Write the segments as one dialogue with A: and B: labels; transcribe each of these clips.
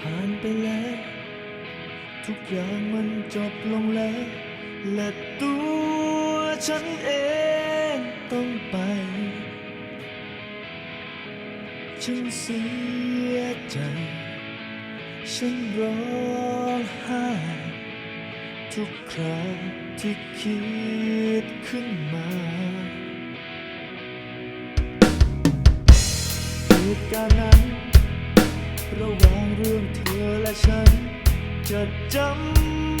A: ผ่านไปแล้ว ทุกอย่างมันจบลงแล้ว และตัวฉันเองต้องไป ฉันเสียใจ ฉันร้องไห้ทุกครั้งที่คิดขึ้นมาเหตุการณ์นั้น ระหว่างเรื่องเธอและฉัน จะจำ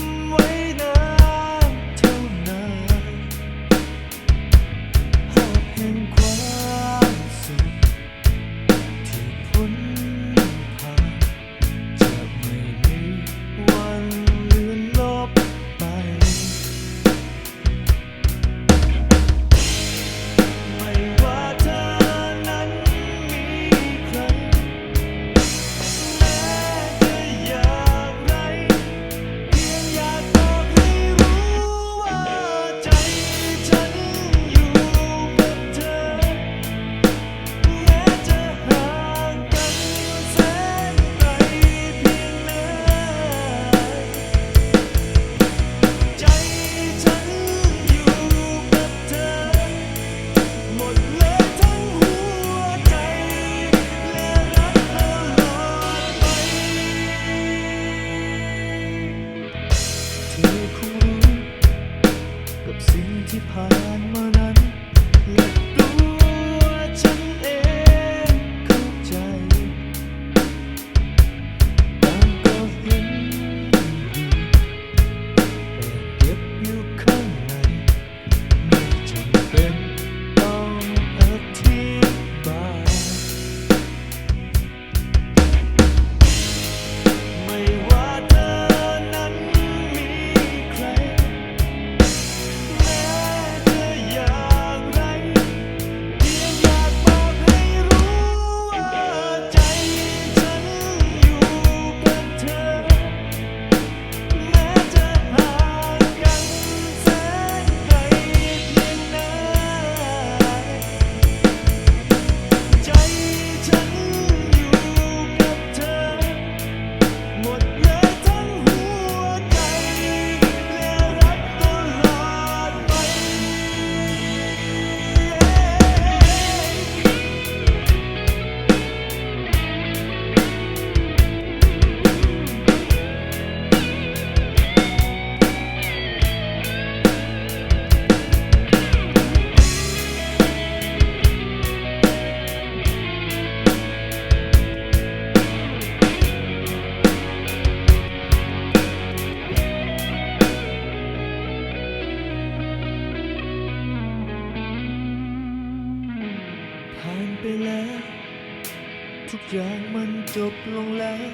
A: ทุกอย่างมันจบลงแล้ว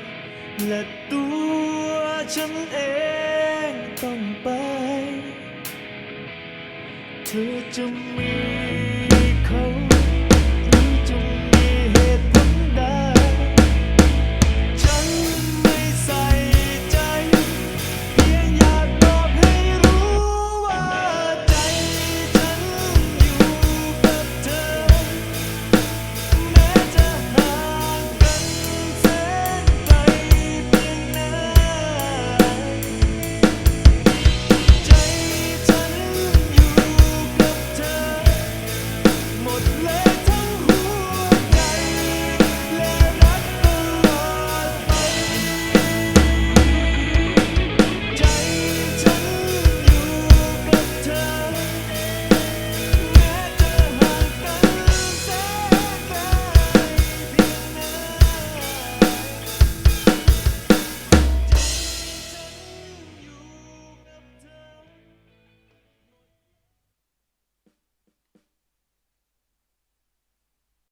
A: และตัวฉันเองต้องไป เธอจะมี